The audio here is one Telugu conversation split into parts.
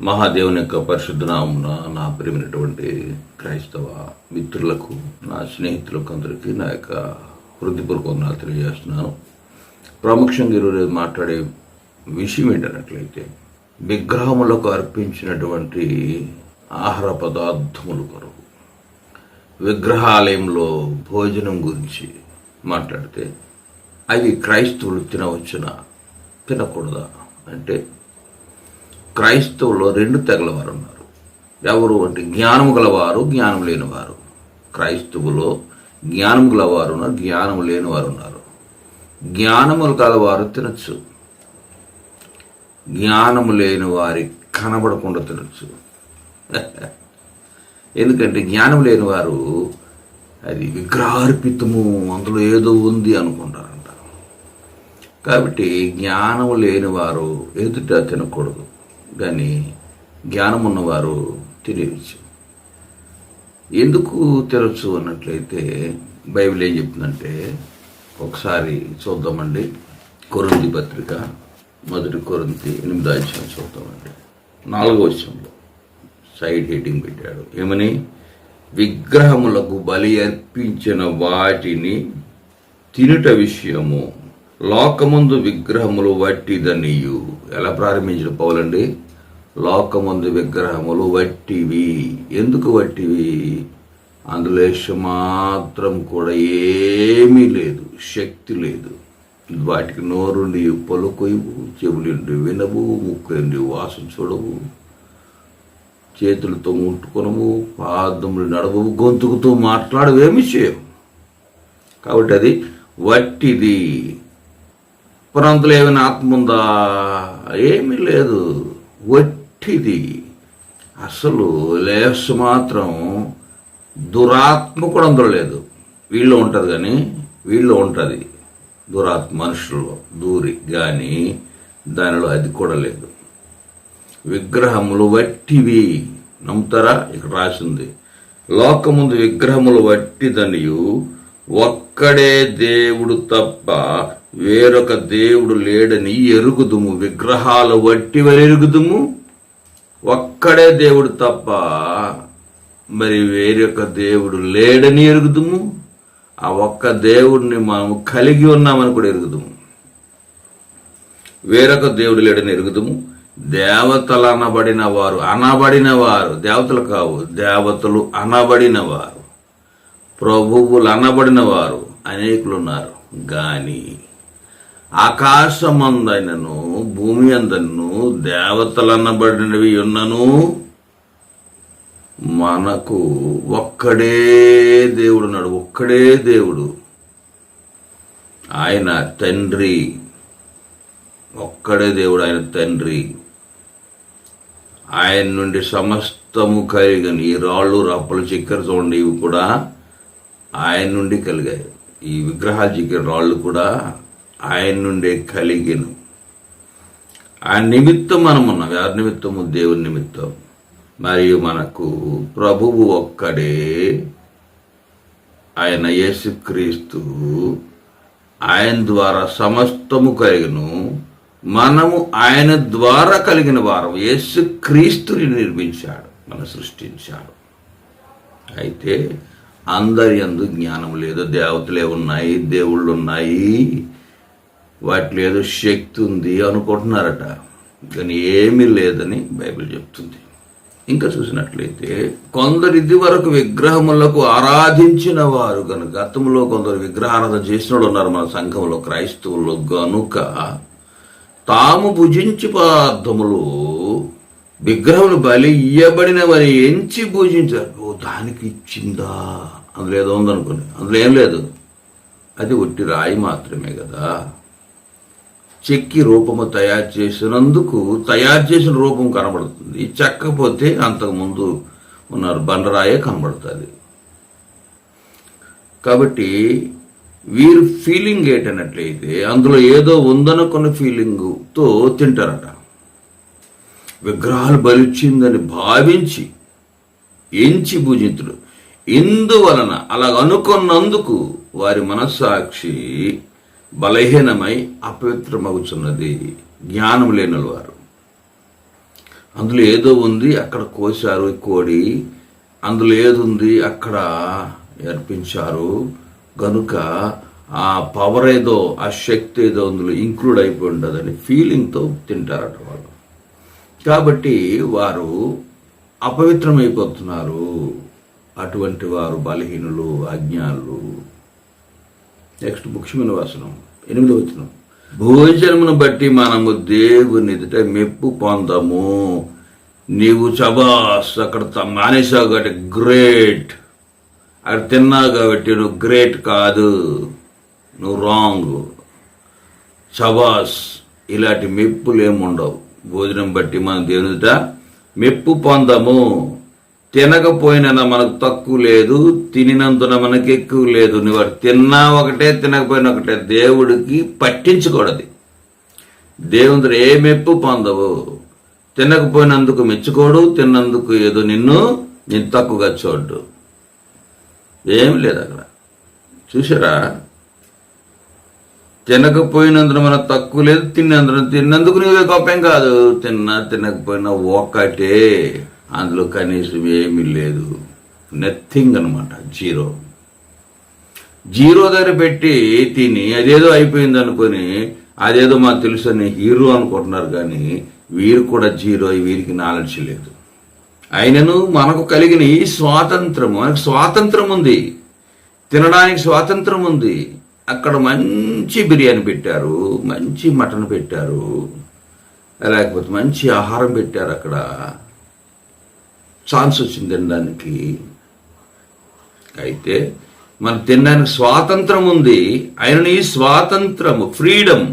మహాదేవుని యొక్క పరిశుద్ధనామున నా ప్రియమైనటువంటి క్రైస్తవ మిత్రులకు నా స్నేహితులకు అందరికీ నా యొక్క హృదయపూర్వకంగా తెలియజేస్తున్నాను. ప్రాముఖ్యంగా ఈరోజు మాట్లాడే విషయం ఏంటన్నట్లయితే విగ్రహములకు అర్పించినటువంటి ఆహార పదార్థములు కొరకు విగ్రహాలయంలో భోజనం గురించి మాట్లాడితే అవి క్రైస్తవులు తినవచ్చునా? తినకూడదా? అంటే క్రైస్తవులో రెండు తెగల వారు ఉన్నారు. ఎవరు అంటే జ్ఞానము గలవారు జ్ఞానం లేనివారు. క్రైస్తవులో జ్ఞానం గలవారు ఉన్నారు జ్ఞానం లేనివారు ఉన్నారు. జ్ఞానములు గలవారు తినచ్చు. జ్ఞానము లేని వారి కనబడకుండా తినచ్చు. ఎందుకంటే జ్ఞానం లేని వారు అది విగ్రహార్పితము అందులో ఏదో ఉంది అనుకుంటారంట. కాబట్టి జ్ఞానం లేని వారు ఎదుట తినకూడదు. కానీ జ్ఞానం ఉన్నవారు తినవచ్చు ఎందుకు తెరవచ్చు అన్నట్లయితే బైబిల్ ఏం చెప్తుందంటే ఒకసారి చూద్దామండి. కొరింది పత్రిక మొదటి కొరింతి ఎనిమిదో అధ్యాయం చూద్దామండి. నాలుగో విషయంలో సైడ్ హెడ్డింగ్ పెట్టాడు. ఏమని? విగ్రహములకు బలి అర్పించిన వాటిని తినుట విషయము లోకముందు విగ్రహములు వట్టిదనియు. ఎలా ప్రారంభించిన పౌలండి? లోకముందు విగ్రహములు వట్టివి. ఎందుకు వట్టివి? అందులో మాత్రం కూడా ఏమీ లేదు శక్తి లేదు. వాటికి నోరుండి పలుకొయ్యవు చెవులుండి వినవు ముక్కుండి వాసన చూడవు. చేతులతో ముట్టుకునవు పాదములు నడవవు గొంతుకుతో మాట్లాడవేమి చేయవు. కాబట్టి అది వట్టిది. పురంతులు ఏమైనా ఆత్మ ఉందా? ఏమీ లేదు. ఇది అసలు లేస్ మాత్రం దురాత్మ కూడా అందులో లేదు. వీళ్ళు ఉంటుంది కానీ వీళ్ళు ఉంటుంది. దురాత్మ మనుషుల్లో దూరి కానీ దానిలో అది కూడా లేదు. విగ్రహములు వట్టివి. నమ్ముతారా? ఇక్కడ రాసింది. లోకముందు విగ్రహములు వట్టిదనియు ఒక్కడే దేవుడు తప్ప వేరొక దేవుడు లేడని ఎరుగుదుము. విగ్రహాలు వట్టి ఎరుగుదుము ఒక్కడే దేవుడు తప్ప మరి వేరొక దేవుడు లేడని ఎరుగుదుము? ఆ ఒక్క దేవుడిని మనం కలిగి ఉన్నామని కూడా ఎరుగుదుము. వేరొక దేవుడు లేడని ఎరుగుదుము? దేవతలు అనబడిన వారు అనబడిన వారు. దేవతలు కావు దేవతలు అనబడిన వారు. ప్రభువులు అనబడిన వారు. అనేకులు ఉన్నారు. కానీ ఆకాశమందైనను భూమి అందను దేవతలనబడినవి ఉన్నను మనకు ఒక్కడే దేవుడున్నాడు ఒక్కడే దేవుడు. ఆయన తండ్రి ఒక్కడే దేవుడు ఆయన తండ్రి. ఆయన నుండి సమస్తము కలిగని ఈ రాళ్ళు రప్పలు చక్కెర చూడండి ఇవి కూడా ఆయన నుండి కలిగాయి. ఈ విగ్రహాలు చిక్కిన రాళ్ళు కూడా ఆయన నుండే కలిగిను. ఆయన నిమిత్తం మనం ఉన్నాం ఎవరి నిమిత్తము దేవుని నిమిత్తం. మరియు మనకు ప్రభువు ఒక్కడే. ఆయన యేసుక్రీస్తు ఆయన ద్వారా సమస్తము కలిగిను. మనము ఆయన ద్వారా కలిగిన వారం యేసు క్రీస్తుని నిర్మించాడు. మన సృష్టించాడు. అయితే అందరి అందు జ్ఞానం లేదు. దేవతలే ఉన్నాయి. దేవుళ్ళు ఉన్నాయి. వాటిలో ఏదో శక్తి ఉంది అనుకుంటున్నారట. కానీ ఏమీ లేదని బైబిల్ చెప్తుంది. ఇంకా చూసినట్లయితే కొందరు ఇది వరకు విగ్రహములకు ఆరాధించిన వారు కనుక గతంలో కొందరు విగ్రహారాధన చేసిన వాళ్ళు ఉన్నారు మన సంఘంలో క్రైస్తవులు గనుక తాము భుజించి పదార్థములు విగ్రహములు బలి ఇయ్యబడినవని ఎంచి పూజించారు ఓ దానికి ఇచ్చిందా? అందులో ఏదో ఉందనుకోండి. అందులో ఏం లేదు. అది ఒట్టి రాయి మాత్రమే కదా. చెక్కి రూపము తయారు చేసినందుకు తయారు చేసిన రూపం కనబడుతుంది. చెక్కపోతే అంతకుముందు ఉన్నారు బండరాయే కనబడుతుంది. కాబట్టి వీరు ఫీలింగ్ ఏంటన్నట్లయితే అందులో ఏదో ఉందనుకున్న ఫీలింగ్తో తింటారట. విగ్రహాలు బలిచ్చిందని భావించి ఎంచి పూజింతుడు ఇందువలన అలా అనుకున్నందుకు వారి మనస్సాక్షి బలహీనమై అపవిత్రమవుతున్నది జ్ఞానం లేని వారు అందులో ఏదో ఉంది అక్కడ కోశారు కోడి. అందులో ఏదుంది ఉంది అక్కడ ఏర్పించారు. గనుక ఆ పవర్ ఏదో ఆ శక్తి ఏదో అందులో ఇంక్లూడ్ అయిపోయి ఉండదని ఫీలింగ్తో తింటారట వాళ్ళు. కాబట్టి వారు అపవిత్రమైపోతున్నారు. అటువంటి వారు బలహీనులు అజ్ఞానులు. నెక్స్ట్ ముఖ్యమైన వాసనం ఎనిమిది వచ్చిన భోజనమును బట్టి మనము దేవుని ఎదుట మెప్పు పొందము. నీవు చబాస్ అక్కడ త- మానేశావు కాబట్టి గ్రేట్ అక్కడ తిన్నావు కాబట్టి నువ్వు గ్రేట్ కాదు. నువ్వు రాంగ్ చబాస్ ఇలాంటి మెప్పులు ఏముండవు. భోజనం బట్టి మనం దేవుని ఎదుట మెప్పు పొందము. తినకపోయినా మనకు తక్కువ లేదు తినినందున మనకి ఎక్కువ లేదు. నువ్వు తిన్నా ఒకటే తినకపోయినా ఒకటే. దేవుడికి పట్టించకూడదు. దేవుని ఏ మెప్పు పొందవు? తినకపోయినందుకు మెచ్చుకోడు తిన్నందుకు ఏదో నిన్ను నేను తక్కువగా చూడ్డు. ఏం లేదు అక్కడ. చూసారా తినకపోయినందున మనకు తక్కువ లేదు తిన్నందున తిన్నందుకు నువ్వే గొప్పం కాదు. తిన్నా తినకపోయినా ఒక్కటే. అందులో కనీసం ఏమీ లేదు. నథింగ్ అనమాట జీరో జీరో దగ్గర పెట్టి తిని అదేదో అయిపోయింది అనుకొని అదేదో మాకు తెలుసు అని హీరో అనుకుంటున్నారు కానీ వీరు కూడా జీరో వీరికి నాలెడ్జ్ లేదు. అయినను మనకు కలిగిన ఈ స్వాతంత్రం మనకు స్వాతంత్రం ఉంది. తినడానికి స్వాతంత్రం ఉంది. అక్కడ మంచి బిర్యానీ పెట్టారు మంచి మటన్ పెట్టారు లేకపోతే మంచి ఆహారం పెట్టారు అక్కడ. ఛాన్స్ వచ్చింది తినడానికి. అయితే మన తినడానికి స్వాతంత్రం ఉంది. ఆయన ఈ స్వాతంత్రము freedom.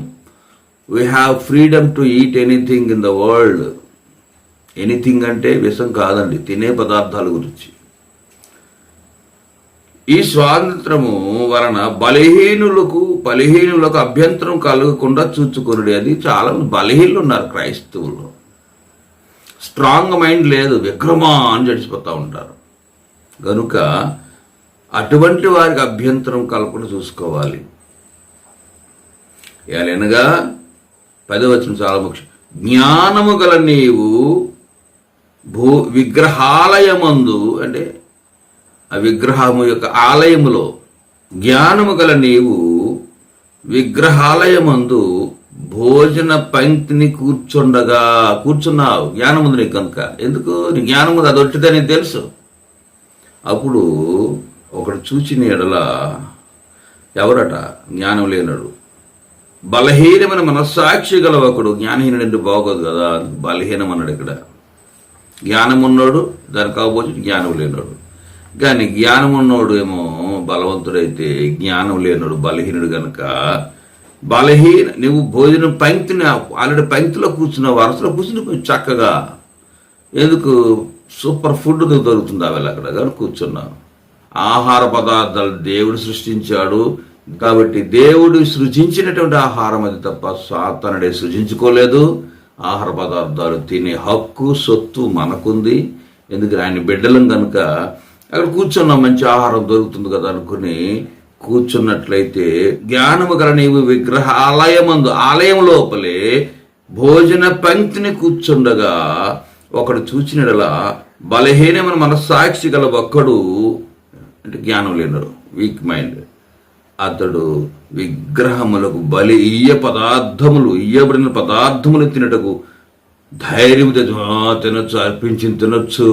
We have freedom to eat anything in the world anything అంటే విషం కాదండి తినే పదార్థాల గురించి. ఈ స్వాతంత్రము వలన బలహీనులకు బలహీనులకు అభ్యంతరం కలగకుండా చూచుకొనుడి. అది చాలా మంది బలహీనులు ఉన్నారు క్రైస్తవులు. స్ట్రాంగ్ మైండ్ లేదు విక్రమా అని చడిచిపోతూ ఉంటారు. కనుక అటువంటి వారికి అభ్యంతరం కలగకుండా చూసుకోవాలి. ఎలానగా పదవచనం చాలా ముఖ్యం. జ్ఞానము గల నీవు భూ విగ్రహాలయమందు అంటే ఆ విగ్రహము యొక్క ఆలయములో జ్ఞానము గల నీవు విగ్రహాలయమందు భోజన పంక్తిని కూర్చుండగా కూర్చున్నావు జ్ఞానం ఉంది నీకు కనుక ఎందుకు? నీ జ్ఞానం ఉంది అది ఒట్టిదని తెలుసు. అప్పుడు ఒకడు చూచిన ఎడల ఎవరట? జ్ఞానం లేనడు. బలహీనమైన మనస్సాక్షి గల ఒకడు జ్ఞానహీనుడు బాగోదు కదా బలహీనం అన్నాడు ఇక్కడ. జ్ఞానం ఉన్నాడు దానికి కాబోచి జ్ఞానం లేనాడు. కానీ జ్ఞానం ఉన్నోడు ఏమో బలవంతుడైతే జ్ఞానం లేనోడు బలహీనుడు కనుక బలహీన నువ్వు భోజనం పంక్తిని ఆల్రెడీ పంక్తిలో కూర్చున్నావు వరసలో కూర్చుని చక్కగా ఎందుకు సూపర్ ఫుడ్ దొరుకుతుంది అవి అక్కడ. కానీ కూర్చున్నావు. ఆహార పదార్థాలు దేవుడు సృష్టించాడు. కాబట్టి దేవుడు సృజించినటువంటి ఆహారం అది తప్ప సాతనుడే సృజించుకోలేదు. ఆహార పదార్థాలు తినే హక్కు సొత్తు మనకుంది. ఎందుకు? ఆయన బిడ్డలం కనుక అక్కడ కూర్చున్నాం మంచి ఆహారం దొరుకుతుంది కదా అనుకుని కూర్చున్నట్లయితే జ్ఞానము గల నీవు విగ్రహ ఆలయమందు ఆలయం లోపలే భోజన పంక్తిని కూర్చుండగా ఒకడు చూచినడలా బలహీనమైన మనస్సాక్షి గల ఒక్కడు అంటే జ్ఞానం లేనడు వీక్ మైండ్ అతడు విగ్రహములకు బలి ఇయ్య పదార్థములు ఇయ్యబడిన పదార్థములు తినటకు ధైర్యం తెచ్చు అర్పించింది తినొచ్చు అర్పించి తినొచ్చు.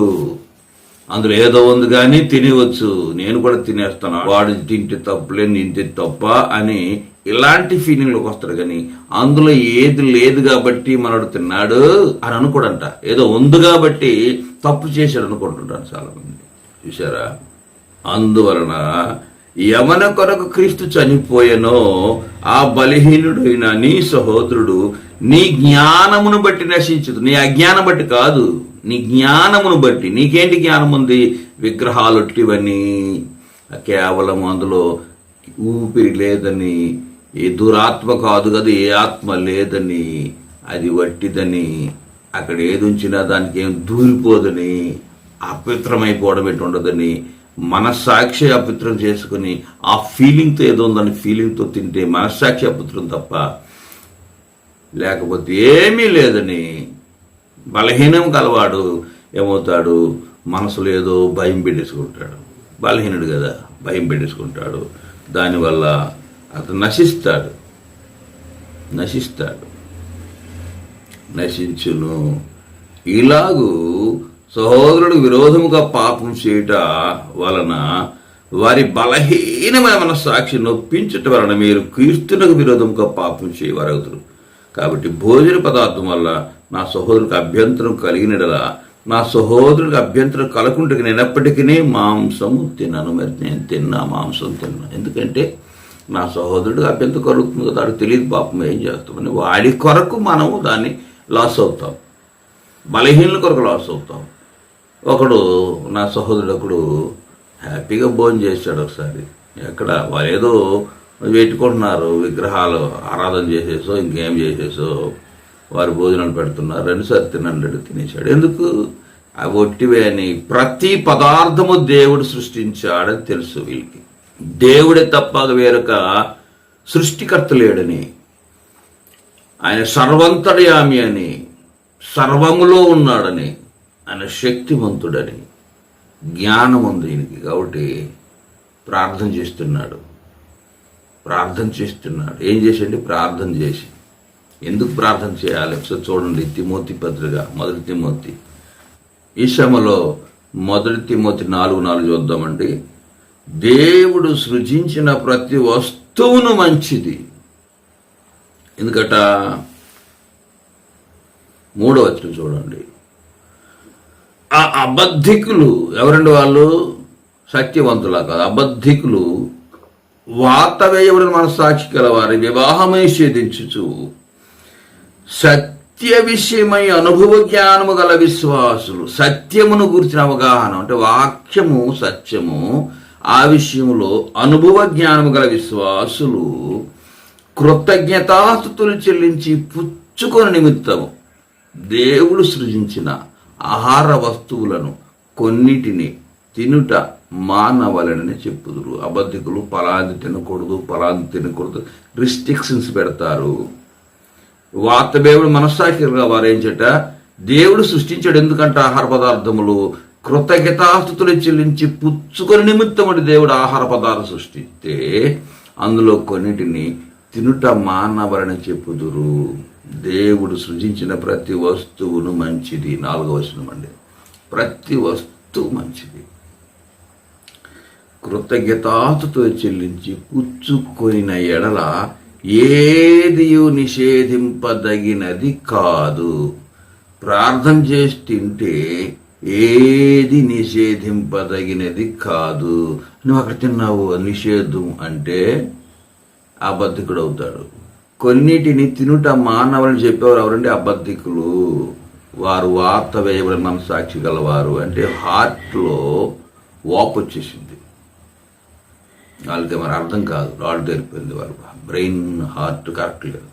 అందులో ఏదో ఉంది కానీ తినవచ్చు నేను కూడా తినేస్తాను. వాడు తింటే తప్పులే నింటే తప్ప అని ఇలాంటి ఫీలింగ్లోకి వస్తాడు కానీ అందులో ఏది లేదు కాబట్టి మనడు తిన్నాడు అని అనుకోడంట. ఏదో ఉంది కాబట్టి తప్పు చేశాడు అనుకుంటుంటాను చాలా మంది చూసారా అందువలన యమన కొరకు క్రీస్తు చనిపోయెనో ఆ బలహీనుడైన నీ సహోదరుడు నీ జ్ఞానమును బట్టి నశించదు నీ అజ్ఞానం బట్టి కాదు. నీ జ్ఞానమును బట్టి. నీకేంటి జ్ఞానం ఉంది విగ్రహాలు ఇవన్నీ కేవలం అందులో ఊపిరి లేదని ఏ దురాత్మ కాదు కదా ఏ ఆత్మ లేదని అది వట్టిదని అక్కడ ఏది ఉంచినా దానికి ఏం దూరిపోదని అపవిత్రమైపోవడం ఎటు ఉండదని మనస్సాక్షి అపవిత్రం చేసుకుని ఆ ఫీలింగ్తో ఏదో ఉందని ఫీలింగ్తో తింటే మనస్సాక్షి అపవిత్రం తప్ప లేకపోతే ఏమీ లేదని బలహీనం కలవాడు ఏమవుతాడు? మనసులో ఏదో భయం పెట్టేసుకుంటాడు. బలహీనుడు కదా భయం పెట్టేసుకుంటాడు. దానివల్ల అతను నశిస్తాడు. నశిస్తాడు. నశించును. ఇలాగూ సహోదరుడు విరోధముగా పాపం చేయుట వలన వారి బలహీనమైన మనస్సాక్షి నొప్పించుట వలన మీరు క్రీస్తునకు విరోధముగా పాపం చేయవరగుతురు కాబట్టి భోజన పదార్థం వల్ల నా సహోదరుడికి అభ్యంతరం కలిగినడలా నా సహోదరుడికి అభ్యంతరం కలకుంటే నేను ఎప్పటికీ మాంసము తిన్నాను మరి నేను తిన్నా మాంసం తిన్నా. ఎందుకంటే నా సహోదరుడికి అభ్యంతరం కలుగుతుంది కదా వాడికి తెలియదు పాపం ఏం చేస్తామని వాడి కొరకు మనము దాన్ని లాస్ అవుతాం. బలహీనల కొరకు లాస్ అవుతాం. ఒకడు నా సహోదరుడు ఒకడు హ్యాపీగా భోజనం చేశాడు ఒకసారి. ఎక్కడ? వాళ్ళు ఏదో పెట్టుకుంటున్నారు విగ్రహాలు ఆరాధన చేసేసో ఇంకేం చేసేసో. వారు భోజనాలు పెడుతున్నారు రెండుసార్లు తినండి తినేశాడు. ఎందుకు? అవి ఒట్టివే అని ప్రతి పదార్థము దేవుడు సృష్టించాడని తెలుసు వీళ్ళకి. దేవుడే తప్ప వేరొక సృష్టికర్త లేడని. ఆయన సర్వంతర్యామి అని సర్వములో ఉన్నాడని ఆయన శక్తివంతుడని జ్ఞానం ఉంది ఈయనకి. కాబట్టి ప్రార్థన చేస్తున్నాడు. ప్రార్థన చేస్తున్నాడు. ఏం చేసండి ప్రార్థన చేసి ఎందుకు ప్రార్థన చేయాలి? ఒకసారి చూడండి తిమోతి పత్రిక మొదటి తిమోతి. ఈ శ్రమలో మొదటి తిమోతి నాలుగు నాలుగు చూద్దామండి. దేవుడు సృజించిన ప్రతి వస్తువును మంచిది. ఎందుకట? మూడో వచ్చిన చూడండి. ఆ అబద్ధికులు ఎవరండి వాళ్ళు? సత్యవంతులా కాదు అబద్ధికులు. వార్త వేయబడిన మనస్సాక్షి గలవారి వివాహమై ఛేదించుచు. సత్య విషయమై అనుభవ జ్ఞానము గల విశ్వాసులు. సత్యమును గురించిన అవగాహన అంటే వాక్యము సత్యము. ఆ విషయంలో అనుభవ జ్ఞానము గల విశ్వాసులు కృతజ్ఞతాస్థుతులు చెల్లించి పుచ్చుకొని నిమిత్తము దేవుడు సృజించిన ఆహార వస్తువులను కొన్నిటిని తినుట మానవలనని చెప్పుదురు. అబద్ధికులు పలాది తినకూడదు పలాది తినకూడదు. రిస్ట్రిక్షన్స్ పెడతారు. వార్తదేవుడు మనస్సాక్షిగా వారేంచట దేవుడు సృష్టించాడు ఎందుకంటే ఆహార పదార్థములు? కృతజ్ఞతాస్థుతులు చెల్లించి పుచ్చుకొని నిమిత్తమని దేవుడు ఆహార పదార్థం సృష్టిస్తే అందులో కొన్నిటిని తినుట మానవరని చెప్పుదురు. దేవుడు సృజించిన ప్రతి వస్తువును మంచిది. నాలుగవ వచనం అండి. ప్రతి వస్తువు మంచిది. కృతజ్ఞతాతుతో చెల్లించి పుచ్చుకొనిన ఎడల ఏదియు నిషేధింపదగినది కాదు. ప్రార్థన చేసి తింటే ఏది నిషేధింపదగినది కాదు. నువ్వు అక్కడ తిన్నావు నిషేధం అంటే అబద్ధికుడు అవుతాడు కొన్నిటిని తినుట మానవులని చెప్పేవారు ఎవరంటే అబద్ధికులు. వారు వార్త వేయబడిన మనసాక్షి గలవారు అంటే హార్ట్లో వాపు వచ్చేసింది వాళ్ళకి మరి అర్థం కాదు రాళ్ళు తెరిపోయింది వారు. బ్రెయిన్ హార్ట్ కరెక్ట్ లేదు.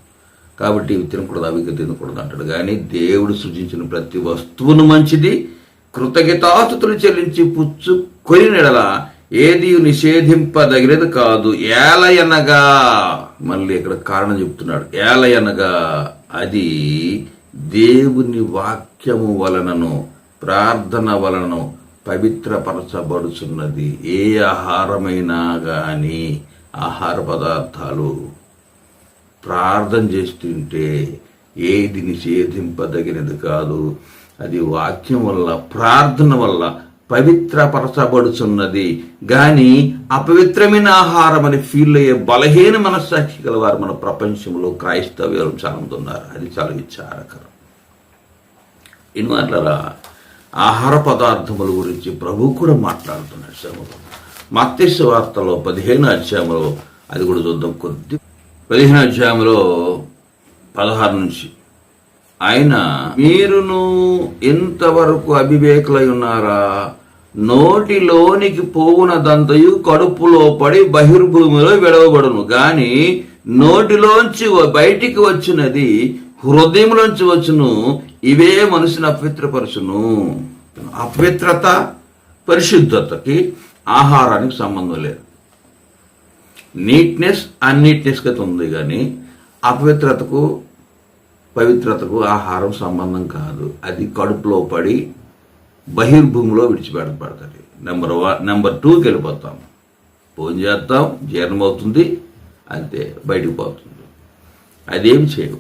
కాబట్టి ఇవి తినకూడదు అవి తినకూడదు అంటాడు. కానీ దేవుడు సృజించిన ప్రతి వస్తువును మంచిది కృతజ్ఞతాతుతులు చెల్లించి పుచ్చు కొనినెడల ఏది నిషేధింపదగినది కాదు. ఏలయనగా మళ్ళీ ఇక్కడ కారణం చెప్తున్నాడు. ఏలయనగా అది దేవుని వాక్యము వలనను ప్రార్థన వలనను పవిత్రపరచబడుచున్నది. ఏ ఆహారమైనా కానీ ఆహార పదార్థాలు ప్రార్థన చేస్తుంటే ఏది నిషేధింపదగినది కాదు. అది వాక్యం వల్ల ప్రార్థన వల్ల పవిత్రపరచబడుచున్నది. గాని అపవిత్రమైన ఆహారం అని ఫీల్ అయ్యే బలహీన మనస్సాక్షి గల వారు మన ప్రపంచంలో క్రైస్తవ్యులు చాలా ఉన్నారు అది చాలా విచారకరం. ఇన్వాట్లరా ఆహార పదార్థముల గురించి ప్రభు కూడా మాట్లాడుతున్నాడు. శ్రమలో మత్స్య వార్తలో పదిహేను అధ్యాయంలో అది కూడా చూద్దాం. కొద్ది పదిహేను అధ్యాయంలో పదహారు నుంచి. ఆయన మీరును ఇంతవరకు అవివేకులై ఉన్నారా? నోటిలోనికి పోవునదంతయు కడుపులో పడి బహిర్భూమిలో విడవబడును. గాని నోటిలోంచి బయటికి వచ్చినది హృదయంలోంచి వచ్చును. ఇవే మనిషిని అపవిత్రపరచును. అపవిత్రత పరిశుద్ధతకి ఆహారానికి సంబంధం లేదు. నీట్నెస్ అన్నీట్నెస్ అయితే ఉంది కానీ అపవిత్రతకు పవిత్రతకు ఆహారం సంబంధం కాదు. అది కడుపులో పడి బహిర్భూమిలో విడిచిపెట్టబడుతుంది. నెంబర్ వన్ నెంబర్ టూకి వెళ్ళిపోతాం. ఫోన్ చేస్తాం జీర్ణం అవుతుంది అంతే బయటికి పోతుంది. అదేం చేయవు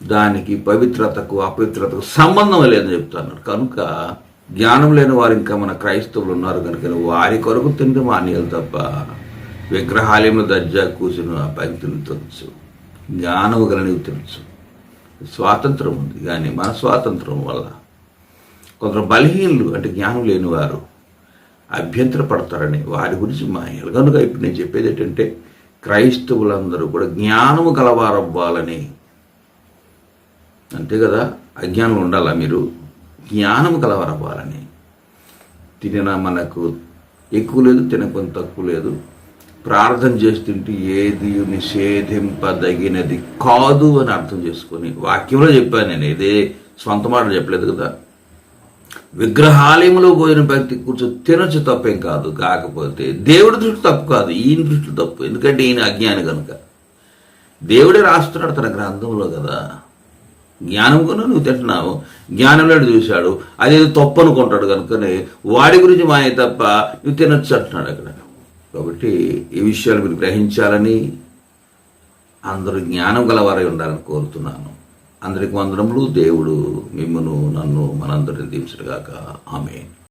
దానికి పవిత్రతకు అపవిత్రతకు సంబంధం లేదని చెప్తున్నారు కనుక జ్ఞానం లేని వారు ఇంకా మన క్రైస్తవులు ఉన్నారు కనుక వారి కొరకు తింటే మానేయాలి తప్ప విగ్రహాలయము దర్జా కూసిన పంక్తులు తెలుసు జ్ఞానము గలనివి తెలుసు స్వాతంత్రం ఉంది కానీ మన స్వాతంత్రం వల్ల కొందరు బలహీనులు అంటే జ్ఞానం లేని వారు అభ్యంతర పడతారని వారి గురించి మాయాలి కనుక ఇప్పుడు నేను చెప్పేది ఏంటంటే క్రైస్తవులందరూ కూడా జ్ఞానము గలవారవ్వాలని. అంతే కదా? అజ్ఞానం ఉండాలా మీరు? జ్ఞానము కలవరవ్వాలని తినిన మనకు ఎక్కువ లేదు తినకొని తక్కువ లేదు. ప్రార్థన చేస్తుంటే ఏది నిషేధింపదగినది కాదు అని అర్థం చేసుకొని వాక్యంలో చెప్పాను నేను. ఇదే సొంత మాటలు చెప్పలేదు కదా. విగ్రహాలయంలో పోయిన వ్యక్తి కూర్చొని తినొచ్చు తప్పేం కాదు. కాకపోతే దేవుడి దృష్టి తప్పు కాదు. ఈయన దృష్టి తప్పు. ఎందుకంటే ఈయన అజ్ఞాని కనుక. దేవుడే రాస్తున్నాడు తన గ్రంథంలో కదా. జ్ఞానం కూడా నువ్వు తింటున్నావు. జ్ఞానం చూశాడు. అదేదో తప్పు అనుకుంటాడు కనుకనే. వాడి గురించి మాయ తప్ప నువ్వు తినొచ్చు అంటున్నాడు అక్కడ. కాబట్టి ఈ విషయాలు మీరు గ్రహించాలని అందరూ జ్ఞానం గలవారై ఉండాలని కోరుతున్నాను. అందరికి వందనములు. దేవుడు మిమ్మను నన్ను మనందరిని దీవించడుగాక ఆమె